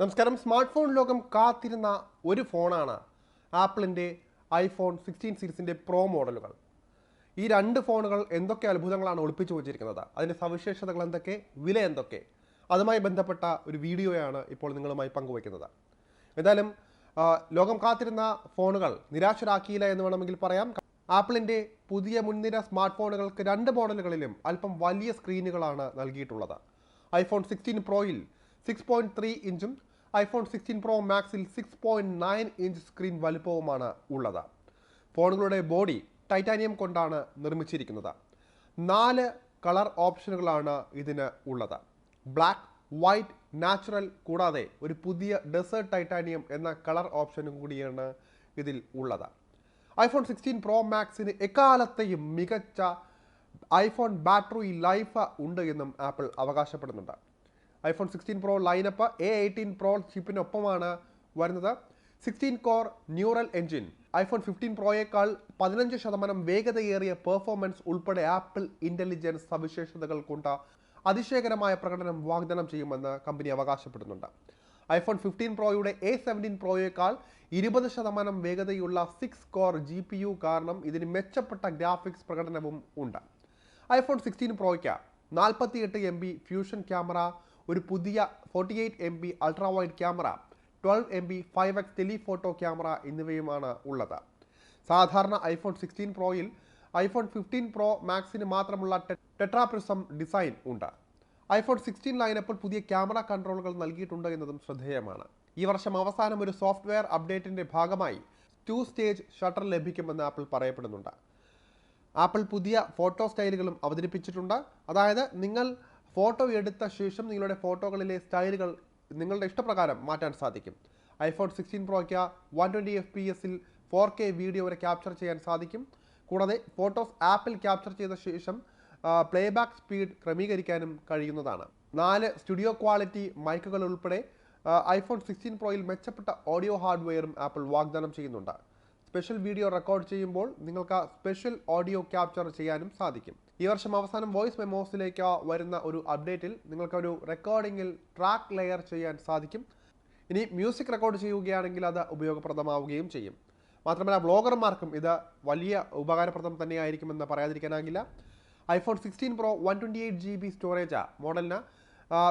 നമസ്കാരം. Smart phone ലോകം കാത്തിരുന്ന ഒരു ഫോണാണ് ആപ്പിളിന്റെ ഐഫോൺ സിക്സ്റ്റീൻ സീരീസിന്റെ പ്രോ മോഡലുകൾ. ഈ രണ്ട് ഫോണുകൾ എന്തൊക്കെ അത്ഭുതങ്ങളാണ് ഒളിപ്പിച്ചു വച്ചിരിക്കുന്നത്? അതിന്റെ സവിശേഷതകൾ എന്തൊക്കെ? വില എന്തൊക്കെ? അതുമായി ബന്ധപ്പെട്ട ഒരു വീഡിയോയാണ് ഇപ്പോൾ നിങ്ങളുമായി പങ്കുവയ്ക്കുന്നത്. എന്തായാലും ലോകം കാത്തിരുന്ന ഫോണുകൾ നിരാശരാക്കിയില്ല എന്ന് വേണമെങ്കിൽ പറയാം. ആപ്പിളിന്റെ പുതിയ മുൻനിര സ്മാർട്ട് ഫോണുകൾക്ക് രണ്ട് മോഡലുകളിലും അല്പം വലിയ സ്ക്രീനുകളാണ് നൽകിയിട്ടുള്ളത്. ഐഫോൺ സിക്സ്റ്റീൻ പ്രോയിൽ സിക്സ് പോയിന്റ് ത്രീ ഇഞ്ചും iPhone sixteen pro മാക്സിൽ six point nine inch screen വലുപ്പവുമാണ് ഉള്ളത്. ഫോണുകളുടെ ബോഡി ടൈറ്റാനിയം കൊണ്ടാണ് നിർമ്മിച്ചിരിക്കുന്നത്. നാല് കളർ ഓപ്ഷനുകളാണ് ഇതിന് ഉള്ളത്. ബ്ലാക്ക് വൈറ്റ് നാച്ചുറൽ കൂടാതെ ഒരു പുതിയ ഡെസേർട്ട് ടൈറ്റാനിയം എന്ന കളർ ഓപ്ഷനും കൂടിയാണ് ഇതിൽ ഉള്ളത്. ഐഫോൺ സിക്സ്റ്റീൻ പ്രോ മാക്സിന് എക്കാലത്തെയും മികച്ച ഐഫോൺ ബാറ്ററി ലൈഫ് ഉണ്ട് എന്നും Apple അവകാശപ്പെടുന്നുണ്ട്. IPhone sixteen pro lineup A eighteen pro ചിപ്പിനൊപ്പമാണ് വരുന്നത്. Sixteen core neural engine iPhone fifteen പ്രോയേക്കാൾ പതിനഞ്ച് ശതമാനം വേഗതയേറിയ പെർഫോമൻസ് ഉൾപ്പെടെ ആപ്പിൾ ഇന്റലിജൻസ് സവിശേഷതകൾ കൊണ്ട് അതിശയകരമായ പ്രകടനം വാഗ്ദാനം ചെയ്യുമെന്ന് കമ്പനി അവകാശപ്പെടുന്നുണ്ട്. ഐഫോൺ ഫിഫ്റ്റീൻ പ്രോയുടെ എ സെവന്റീൻ പ്രോയേക്കാൾ ഇരുപത് ശതമാനം വേഗതയുള്ള six core G P U കാരണം ഇതിന് മെച്ചപ്പെട്ട ഗ്രാഫിക്സ് പ്രകടനവും ഉണ്ട്. ഐഫോൺ സിക്സ്റ്റീൻ പ്രോയ്ക്ക് നാൽപ്പത്തിയെട്ട് എം ബി ഫ്യൂഷൻ ക്യാമറ ഒരു പുതിയ forty eight M B ultra wide camera twelve M B five X telephoto camera എന്നിവയുമാണ് ഉള്ളത്. സാധാരണ ഐഫോൺ സിക്സ്റ്റീൻ പ്രോയിൽ ഐഫോൺ ഫിഫ്റ്റീൻ പ്രോ മാക്സിന് മാത്രമുള്ള ടെട്രാപ്രിസം ഡിസൈൻ ഉണ്ട്. ഐഫോൺ സിക്സ്റ്റീൻ ലൈനപ്പിൽ പുതിയ ക്യാമറ കൺട്രോളുകൾ നൽകിയിട്ടുണ്ട് എന്നതും ശ്രദ്ധേയമാണ്. ഈ വർഷം അവസാനം ഒരു സോഫ്റ്റ്വെയർ അപ്ഡേറ്റിന്റെ ഭാഗമായി ടു സ്റ്റേജ് ഷട്ടർ ലഭിക്കുമെന്ന് ആപ്പിൾ പറയപ്പെടുന്നുണ്ട്. ആപ്പിൾ പുതിയ ഫോട്ടോ സ്റ്റൈലുകളും അവതരിപ്പിച്ചിട്ടുണ്ട്. അതായത് നിങ്ങൾ ഫോട്ടോ എടുത്ത ശേഷം നിങ്ങളുടെ ഫോട്ടോകളിലെ സ്റ്റൈലുകൾ നിങ്ങളുടെ ഇഷ്ടപ്രകാരം മാറ്റാൻ സാധിക്കും. ഐഫോൺ സിക്സ്റ്റീൻ പ്രോയ്ക്ക് വൺ ട്വന്റി എഫ് പി എസിൽ ഫോർ കെ വീഡിയോ വരെ ക്യാപ്ചർ ചെയ്യാൻ സാധിക്കും. കൂടാതെ ഫോട്ടോസ് ആപ്പിൽ ക്യാപ്ചർ ചെയ്ത ശേഷം പ്ലേബാക്ക് സ്പീഡ് ക്രമീകരിക്കാനും കഴിയുന്നതാണ്. നാല് സ്റ്റുഡിയോ ക്വാളിറ്റി മൈക്കുകൾ ഉൾപ്പെടെ ഐഫോൺ സിക്സ്റ്റീൻ പ്രോയിൽ മെച്ചപ്പെട്ട ഓഡിയോ ഹാർഡ്വെയറും ആപ്പിൾ വാഗ്ദാനം ചെയ്യുന്നുണ്ട്. സ്പെഷ്യൽ വീഡിയോ റെക്കോർഡ് ചെയ്യുമ്പോൾ നിങ്ങൾക്ക് സ്പെഷ്യൽ ഓഡിയോ ക്യാപ്ചർ ചെയ്യാനും സാധിക്കും. ഈ വർഷം അവസാനം വോയിസ് മെമ്മോസിലേക്ക് വരുന്ന ഒരു അപ്ഡേറ്റിൽ നിങ്ങൾക്കൊരു റെക്കോർഡിങ്ങിൽ ട്രാക്ക് ലെയർ ചെയ്യാൻ സാധിക്കും. ഇനി മ്യൂസിക് റെക്കോർഡ് ചെയ്യുകയാണെങ്കിൽ അത് ഉപയോഗപ്രദമാവുകയും ചെയ്യും. മാത്രമല്ല ബ്ലോഗർമാർക്കും ഇത് വലിയ ഉപകാരപ്രദം തന്നെയായിരിക്കുമെന്ന് പറയാതിരിക്കാനാകില്ല. IPhone sixteen pro one twenty eight G B storage മോഡലിന്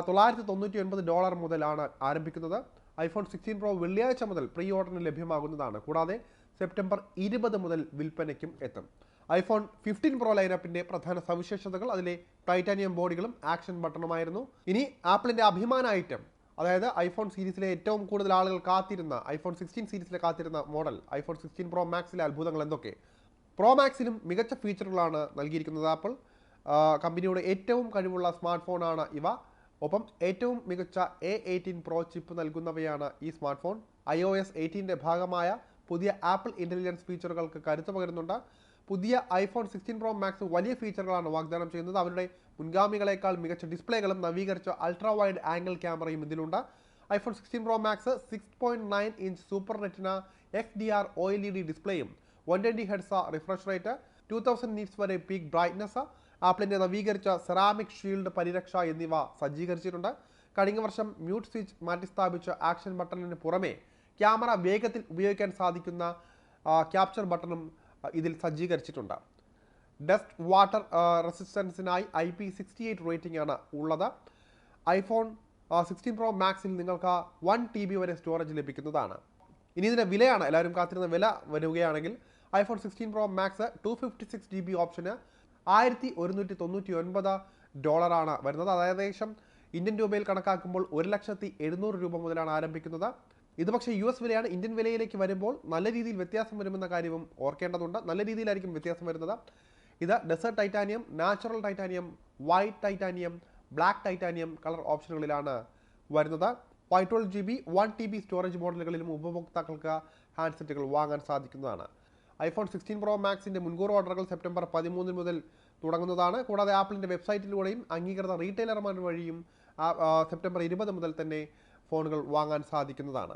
തൊള്ളായിരത്തി തൊണ്ണൂറ്റി ഒൻപത് ഡോളർ മുതലാണ് ആരംഭിക്കുന്നത്. ഐഫോൺ സിക്സ്റ്റീൻ പ്രോ വെള്ളിയാഴ്ച മുതൽ പ്രീ ഓർഡറിന് ലഭ്യമാകുന്നതാണ്. കൂടാതെ സെപ്റ്റംബർ ഇരുപത് മുതൽ വിൽപ്പനയ്ക്കും എത്തും. ഐഫോൺ ഫിഫ്റ്റീൻ പ്രോ ലൈനപ്പിന്റെ പ്രധാന സവിശേഷതകൾ അതിലെ ടൈറ്റാനിയം ബോഡികളും ആക്ഷൻ ബട്ടണുമായിരുന്നു ഇനി ആപ്പിളിന്റെ അഭിമാന ഐറ്റം അതായത് ഐഫോൺ സീരീസിലെ ഏറ്റവും കൂടുതൽ ആളുകൾ കാത്തിരുന്ന ഐഫോൺ സിക്സ്റ്റീൻ സീരീസിലെ കാത്തിരുന്ന മോഡൽ ഐഫോൺ സിക്സ്റ്റീൻ പ്രോ മാക്സിലെ അത്ഭുതങ്ങൾ എന്തൊക്കെ? പ്രോ മാക്സിലും മികച്ച ഫീച്ചറുകളാണ് നൽകിയിരിക്കുന്നത് ആപ്പിൾ. കമ്പനിയുടെ ഏറ്റവും കഴിവുള്ള സ്മാർട്ട് ഫോണാണ് ഇവ. ഒപ്പം ഏറ്റവും മികച്ച എ എയ്റ്റീൻ പ്രോ ചിപ്പ് നൽകുന്നവയാണ് ഈ smart phone I O S എയ്റ്റീന്റെ ഭാഗമായ പുതിയ ആപ്പിൾ ഇന്റലിജൻസ് ഫീച്ചറുകൾക്ക് കരുത്ത് പകരുന്നുണ്ട്. പുതിയ ഐഫോൺ സിക്സ്റ്റീൻ പ്രോ മാക്സ് വലിയ ഫീച്ചറുകളാണ് വാഗ്ദാനം ചെയ്യുന്നത്. അവരുടെ മുൻഗാമികളെക്കാൾ മികച്ച ഡിസ്പ്ലേകളും നവീകരിച്ച അൾട്രാ വൈഡ് ആംഗിൾ ക്യാമറയും ഇതിലുണ്ട്. IPhone sixteen pro max six point nine inch super retina F D R O L E D ഡിസ്പ്ലേയും one twenty hertz refresh rate two thousand nits വരെ peak brightness ആപ്പിളിന്റെ നവീകരിച്ച സെറാമിക് ഷീൽഡ് പരിരക്ഷ എന്നിവ സജ്ജീകരിച്ചിട്ടുണ്ട്. കഴിഞ്ഞ വർഷം മ്യൂട്ട് സ്വിച്ച് മാറ്റി സ്ഥാപിച്ച ആക്ഷൻ ബട്ടണിന് പുറമെ ക്യാമറ വേഗത്തിൽ ഉപയോഗിക്കാൻ സാധിക്കുന്ന ക്യാപ്ചർ ബട്ടണും ഇതിൽ സജ്ജീകരിച്ചിട്ടുണ്ട്. Dust water റെസിസ്റ്റൻസിനായി I P sixty eight rating ആണ് ഉള്ളത്. ഐഫോൺ സിക്സ്റ്റീൻ പ്രോ മാക്സിൽ നിങ്ങൾക്ക് വൺ ടി ബി വരെ സ്റ്റോറേജ് ലഭിക്കുന്നതാണ്. ഇനി ഇതിന്റെ വിലയാണ്. എല്ലാവരും കാത്തിരുന്ന വില വരികയാണെങ്കിൽ iPhone sixteen pro max two fifty six G B ഓപ്ഷന് ആയിരത്തി ഒരുന്നൂറ്റി തൊണ്ണൂറ്റി ഒൻപത് ഡോളറാണ് വരുന്നത്. അതായത് ഏകദേശം ഇന്ത്യൻ രൂപയിൽ കണക്കാക്കുമ്പോൾ ഒരു ലക്ഷത്തി എഴുന്നൂറ് രൂപ മുതലാണ് ആരംഭിക്കുന്നത്. ഇത് പക്ഷേ യു എസ് വിലയാണ് ഇന്ത്യൻ വിലയിലേക്ക് വരുമ്പോൾ നല്ല രീതിയിൽ വ്യത്യാസം വരുമെന്ന കാര്യവും ഓർക്കേണ്ടതുണ്ട്. നല്ല രീതിയിലായിരിക്കും വ്യത്യാസം വരുന്നത്. ഇത് desert titanium natural titanium white titanium black titanium colour ഓപ്ഷനുകളിലാണ് വരുന്നത്. Twelve G B one T B storage മോഡലുകളിലും ഉപഭോക്താക്കൾക്ക് ഹാൻഡ്സെറ്റുകൾ വാങ്ങാൻ സാധിക്കുന്നതാണ്. ഐഫോൺ സിക്സ്റ്റീൻ പ്രോ മാക്സിന്റെ മുൻകൂർ ഓർഡറുകൾ സെപ്റ്റംബർ പതിമൂന്നിന് മുതൽ തുടങ്ങുന്നതാണ്. കൂടാതെ ആപ്പിളിന്റെ വെബ്സൈറ്റിലൂടെയും അംഗീകൃത റീറ്റെയിലർമാർ വഴിയും സെപ്റ്റംബർ ഇരുപത് മുതൽ തന്നെ ഫോണുകൾ വാങ്ങാൻ സാധിക്കുന്നതാണ്.